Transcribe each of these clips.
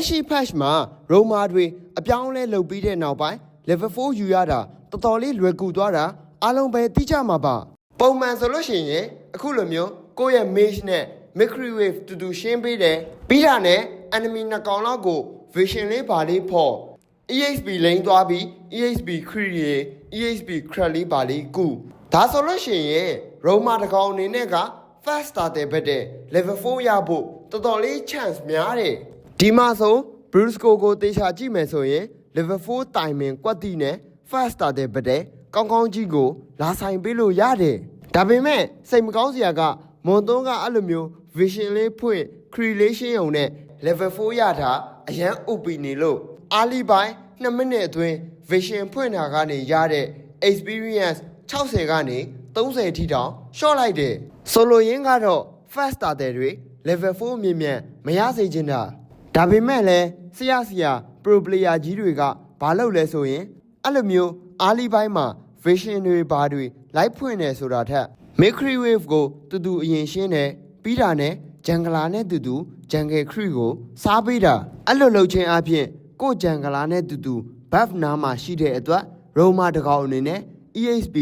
လက်ရှိ patch မှာ Roma တွေအပြောင်းအလဲလုပ်ပြီးတဲ့နောက်ပိုင်း level 4ယူရတာတော်တော်လေးလွယ်ကူသွားတာအားလုံးပဲသိကြမှာပါပုံမှန်ဆိုလို့ရှိရင်အခုလိုမျိုးကိုယ့်ရဲ့ mage နဲ့ microwave တူတူရှင်းပေးတယ်ပြီးတာနဲ့ enemy နှစ်ကောင်လောက်ကို vision လေးပါလေးဖော် EXP လိန်သွားပြီး EXP crit ရေ EXP crit လေးပါလေးကုဒါဆိုလို့ရှိရင် Roma တကောင်အနေနဲ့က fast starter ဘက်တဲ့ level 4ရဖို့တော်တော်လေး chance များတယ် ဒီမှာဆို Brusco ကိုတေချာကြည့်မယ်ဆိုရင် level 4တိုင်မင်ကွက်တီနဲ့ fast starter ဘက်တဲ့ကောင်းကောင်းကြီးကိုလာဆိုင်ပေးလို့ရတယ်ဒါပေမဲ့စိတ်မကောင်းစရာကမွန်သွန်းကအဲ့လိုမျိုး vision လေးဖွင့် creation ုံနဲ့ level 4ရတာအရန် OP နေလို့အားလီပိုင်း2မိနစ်အတွင်း vision ဖွင့်တာကနေရတဲ့ experience 60ကနေ30ထိတောင်ရှော့လိုက်တယ်ဆိုလိုရင်းကတော့ fast starter တွေ level 4မြင့်မြတ်မရစေချင်တာ ဒါပေမဲ့လည်းဆရာဆရာ pro player ကြီးတွေကဘာလုပ်လဲဆိုရင်အဲ့လိုမျိုးအားလီပိုင်းမှာ vision တွေဘာတွေလိုက်ဖွင့်နေဆိုတာထက် microwave ကိုတူတူအရင်ရှင်းတယ်ပြီးတာနဲ့ဂျန်ဂလာနဲ့တူတူဂျန်ဂယ်ခရီကို စားပေးတာအဲ့လိုလုပ်ခြင်းအပြင်ကိုဂျန်ဂလာနဲ့တူတူ buff နားမှာရှိတဲ့အတွက်ရိုမာတကောင်အနေနဲ့ EXP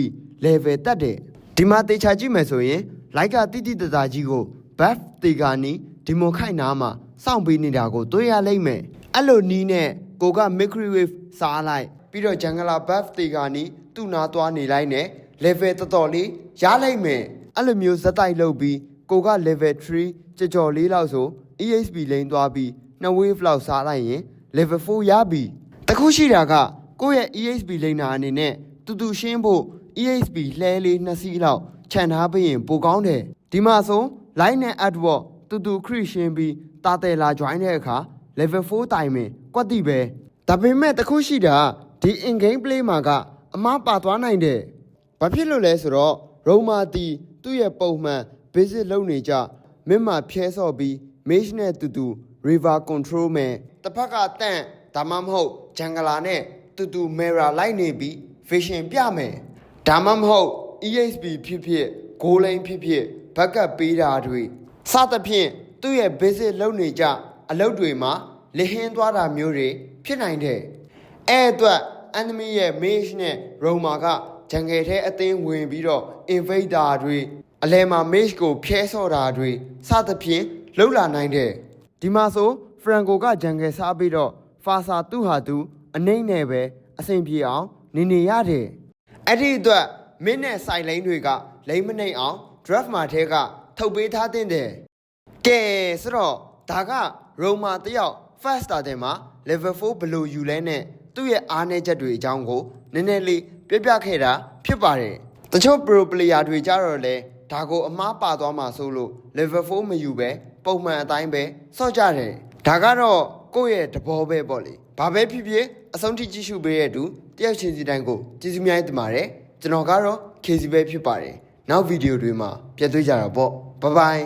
level တက်တယ်ဒီမှာတေချာကြည့်မယ်ဆိုရင်လိုက်ကတိတိတသားကြီးကို buff တေကာနီဒီမိုခိုက်နားမှာ စောင့်ပေးနေတာကိုတွေ့ရလိမ့်မယ်အဲ့လိုနီးနဲ့ကိုက microwave စားလိုက်ပြီးတော့ဂျန်ဂလာ buff တေကာနီသူ့နာသွားနေလိုက်နဲ့ level တော်တော်လေးရလိုက်မယ်အဲ့လိုမျိုးဇက်တိုက်လုပ်ပြီးကိုက level 3ကြော်ကြော်လေးလောက်ဆို EXP လိန်သွားပြီး2 wave လောက်စားလိုက်ရင် level 4ရပြီတခုရှိတာကကိုယ့်ရဲ့ EXP လိန်နာအနေနဲ့တူတူရှင်းဖို့ EXP လှဲလေး2စီးလောက်ခြံထားပေးရင်ပိုကောင်းတယ်ဒီမှာဆို line နဲ့ adword တူတူခရရှင်းပြီး တာတယ်လာ join တဲ့အခါ level 4တိုင်မင်ကွက်တိပဲဒါပေမဲ့တခုရှိတာဒီ in game play မှာကအမားပါသွားနိုင်တယ်ဘာဖြစ်လို့လဲဆိုတော့ရိုမာတီသူ့ရဲ့ပုံမှန် basic လုပ်နေကြမင်းမှာဖျဲဆော့ပြီး mage နဲ့တူတူ river control မယ်တစ်ဖက်ကတန့်ဒါမှမဟုတ်ဂျန်ဂလာနဲ့တူတူ mera လိုက်နေပြီး vision ပြမယ်ဒါမှမဟုတ် EXP ဖြစ်ဖြစ် goal line ဖြစ်ဖြစ် backup ပေးတာတွေစသဖြင့် သူ့ရဲ့ basic လုပ်နေကြအလုပ်တွေမှာလဟင်းသွားတာမျိုးတွေဖြစ်နိုင်တယ်အဲ့အတွက် enemy ရဲ့ mage နဲ့ roma ကဂျန်ဂယ်ထဲအသင်းဝင်ပြီးတော့ invader တွေအလဲမှာ mage ကိုဖျဲဆော့တာတွေစသဖြင့်လှုပ်လာနိုင်တယ်ဒီမှာဆို franco ကဂျန်ဂယ်စားပြီးတော့ fasa သူ့ဟာသူအနှိမ့်နဲ့ပဲအဆင်ပြေအောင်နေနေရတယ်အဲ့ဒီအတွက်မင်းနဲ့ဆိုင်လိန်တွေကလိမ့်မနှိမ့်အောင် draft မှာထဲကထုတ်ပေးထားတဲ့တယ် ကဲဆိုတော့ဒါက Roma တယောက် first starter မှာ level 4ဘယ်လိုယူလဲနဲ့သူ့ရဲ့အားနည်းချက်တွေအကြောင်းကိုနည်းနည်းလေးပြပြခဲ့တာဖြစ်ပါတယ်တချို့ pro player တွေကြတော့လေဒါကိုအမားပါသွားမှာဆိုလို့ level 4မယူပဲပုံမှန်အတိုင်းပဲစော့ကြတယ်ဒါကတော့ကိုယ့်ရဲ့တဘောပဲပေါ့လေဘာပဲဖြစ်ဖြစ်အဆုံးထိကြည့်ရှုပေးတဲ့သူတယောက်ချင်းစီတိုင်းကိုကျေးဇူးများတင်ပါတယ်ကျွန်တော်ကတော့ KC ပဲဖြစ်ပါတယ်နောက်ဗီဒီယိုတွေမှာပြန်တွေ့ကြတာပေါ့ဘိုင်ဘိုင်